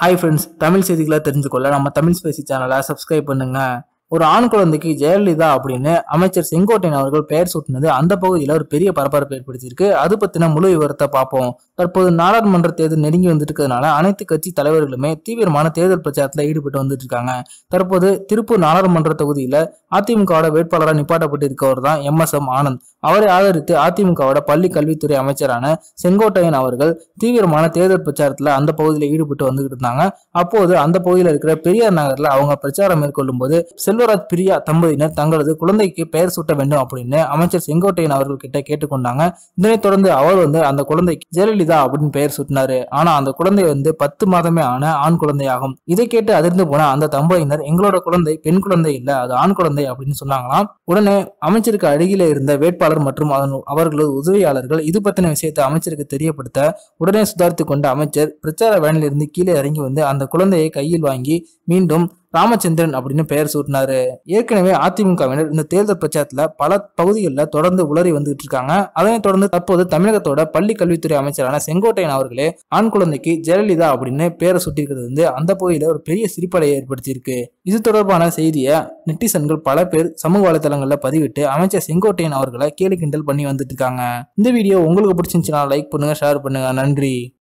Hi friends Tamil செய்திகளை தெரிஞ்சுக்கொள்ள நம்ம Tamil Spacey சேனலை சப்ஸ்கிரைப் பண்ணுங்க. ஒரு ஆண் குழந்தைக்கு ஜெயலலிதா அப்படின்னு அமைச்சர் செங்கோட்டையன் அவர்கள் பெயர் சூட்டினது அந்த பகுதியில் ஒரு பெரிய பரபரப்பு ஏற்படுத்தியிருக்கு. அது பற்றின முழு விவரத்தை பார்ப்போம். தற்போது நாடாளுமன்ற தேர்தல் நெருங்கி வந்துட்டு இருக்கிறதுனால அனைத்து கட்சி தலைவர்களுமே தீவிரமான தேர்தல் பிரச்சாரத்தில் ஈடுபட்டு வந்துட்டு இருக்காங்க தற்போது திருப்பூர் நாடாளுமன்ற தொகுதியில் அதிமுகவோட வேட்பாளராக நிப்பாட்டப்பட்டு இருக்கவர் தான் எம் எஸ் எம் ஆனந்த். அவரை ஆதரித்து அதிமுகவோட பள்ளி கல்வித்துறை அமைச்சரான செங்கோட்டையன் அவர்கள் தீவிரமான தேர்தல் பிரச்சாரத்துல அந்த பகுதியில் ஈடுபட்டு வந்துகிட்டு இருந்தாங்க. அப்போது அந்த பகுதியில் இருக்கிற பெரியார் நகரில் அவங்க பிரச்சாரம் மேற்கொள்ளும் போது செல்வராஜ் பிரியா தம்பதியினர் தங்களது குழந்தைக்கு பெயர் சூட்ட வேண்டும் அப்படின்னு அமைச்சர் செங்கோட்டையன் அவர்கள் கிட்ட கேட்டுக்கொண்டாங்க. இதனைத் தொடர்ந்து அவர் வந்து அந்த குழந்தைக்கு ஜெயலலிதா அப்படின்னு பெயர் சூட்டினாரு. ஆனா அந்த குழந்தை வந்து பத்து மாதமே ஆன ஆண் குழந்தையாகும். இதை கேட்டு அதிர்ந்து போன அந்த தம்பதியினர் எங்களோட குழந்தை பெண் குழந்தை இல்ல அது ஆண் குழந்தை அப்படின்னு சொன்னாங்களாம். உடனே அமைச்சருக்கு அருகிலே இருந்த வேட்பாளர் மற்றும் அதன் அவர்களது உதவியாளர்கள் இது பற்றின விஷயத்தை அமைச்சருக்கு தெரியப்படுத்த உடனே சுதாரித்து கொண்ட அமைச்சர் பிரச்சார வேனிலிருந்து கீழே இறங்கி வந்து அந்த குழந்தையை கையில் வாங்கி மீண்டும் ராமச்சந்திரன் அப்படின்னு பெயர் சூட்டினாரு. ஏற்கனவே அதிமுகவினர் இந்த தேர்தல் பிரச்சாரத்துல பல பகுதிகளில் தொடர்ந்து உளறி வந்துட்டு இருக்காங்க. அதனைத் தொடர்ந்து தற்போது தமிழகத்தோட பள்ளி கல்வித்துறை அமைச்சரான செங்கோட்டையன் அவர்களே ஆண் குழந்தைக்கு ஜெயலலிதா அப்படின்னு பெயரை சுட்டிருக்கிறது வந்து அந்த பகுதியில ஒரு பெரிய சிரிப்படையை ஏற்படுத்தியிருக்கு. இது தொடர்பான செய்தியை நெட்டிசன்கள் பல பேர் சமூக வலைதளங்கள்ல பதிவிட்டு அமைச்சர் செங்கோட்டையன் அவர்களை கேலி கிண்டல் பண்ணி வந்துட்டு இருக்காங்க. இந்த வீடியோ உங்களுக்கு பிடிச்சிருந்துச்சுன்னா லைக் பண்ணுங்க ஷேர் பண்ணுங்க. நன்றி.